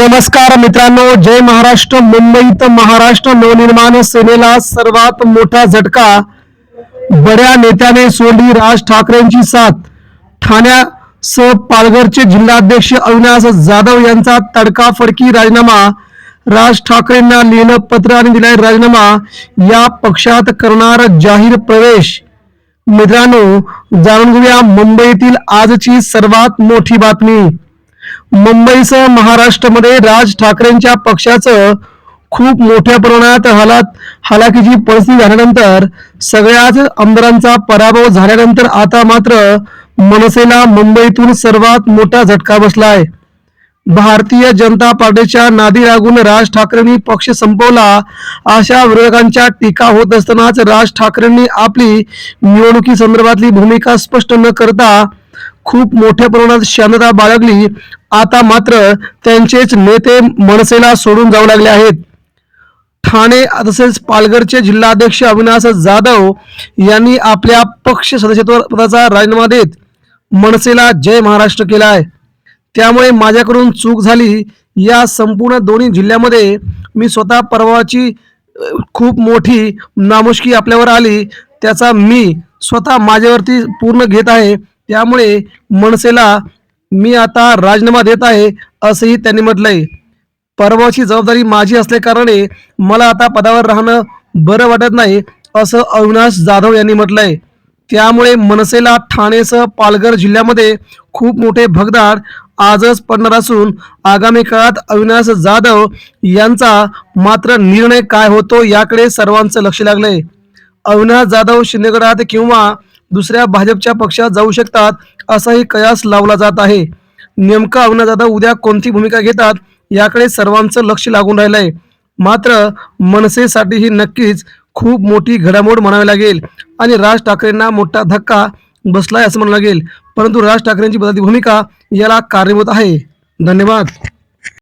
नमस्कार मित्रांनो जय महाराष्ट्र मुंबईत महाराष्ट्र नवनिर्माण सेनेला सर्वात मोठा झटका. बड्या नेत्याने सोडली राज ठाकरेंची साथ. ठाण्यासह पालघरचे जिल्हाध्यक्ष अविनाश जाधव यांचा तडकाफडकी राजीनामा. राज ठाकरेंना लिहिलं पत्र आणि दिलाय राजीनामा. या पक्षात करणार जाहीर प्रवेश. मित्रांनो जाणून घेऊया मुंबईतील आजची सर्वात मोठी बातमी. मुंबईसह महाराष्ट्रामध्ये राज ठाकरेंच्या पक्षाचं खूप मोठ्या प्रमाणात हालात. हालाकीची परिस्थिती झाल्यानंतर सगळ्याच आमदारांचा पराभव झाल्यानंतर आता मात्र मनसेला मुंबईतून सर्वात मोठा झटका बसलाय. भारतीय जनता पार्टीच्या नादी लागून राज ठाकरेंनी पक्ष संपवला अशा विरोधकांच्या टीका होत असतानाच राज ठाकरेंनी आपली निवडणुकी संदर्भातली भूमिका स्पष्ट न करता खूप मोठ्या प्रमाणात शांतता बाळगली. आता मात्र त्यांचेच नेते मनसेला सोडून जाऊ लागले आहेत. ठाणे तसेच पालघरचे जिल्हाध्यक्ष अविनाश जाधव यांनी आपल्या पक्ष सदस्यत्व पदाचा राजीनामा देत मनसेला जय महाराष्ट्र केला आहे त्यामुळे माझ्याकडून चूक झाली. या संपूर्ण दोन्ही जिल्ह्यामध्ये मी स्वतः परवाची खूप मोठी नामुष्की आपल्यावर आली. त्याचा मी स्वतः माझ्यावरती पूर्ण घेत आहे. त्यामुळे मनसेला मी आता राजीनामा देत आहे असंही त्यांनी म्हटलंय. परवाची जबाबदारी माझी असल्याकारणे मला आता पदावर राहणं बरं वाटत नाही असं अविनाश जाधव यांनी म्हटलंय. त्यामुळे मनसेला ठाणेसह पालघर जिल्ह्यामध्ये खूप मोठे भगदाड आजच पडणार असून आगामी काळात अविनाश जाधव यांचा मात्र निर्णय काय होतो याकडे सर्वांचं लक्ष लागलंय. अविनाश जाधव शिंदेगडात किंवा दुसऱ्या भाजपच्या पक्षात जाऊ शकतात असाही कयास लावला जात आहे. नेमका अविनाश दादा उद्या कोणती भूमिका घेतात याकडे सर्वांचं लक्ष लागून राहिलंय. मात्र मनसेसाठी ही नक्कीच खूप मोठी घडामोड म्हणावी लागेल आणि राज ठाकरेंना मोठा धक्का बसलाय असं म्हणावं लागेल. परंतु राज ठाकरेंची बदलती भूमिका याला कारणीभूत आहे. धन्यवाद.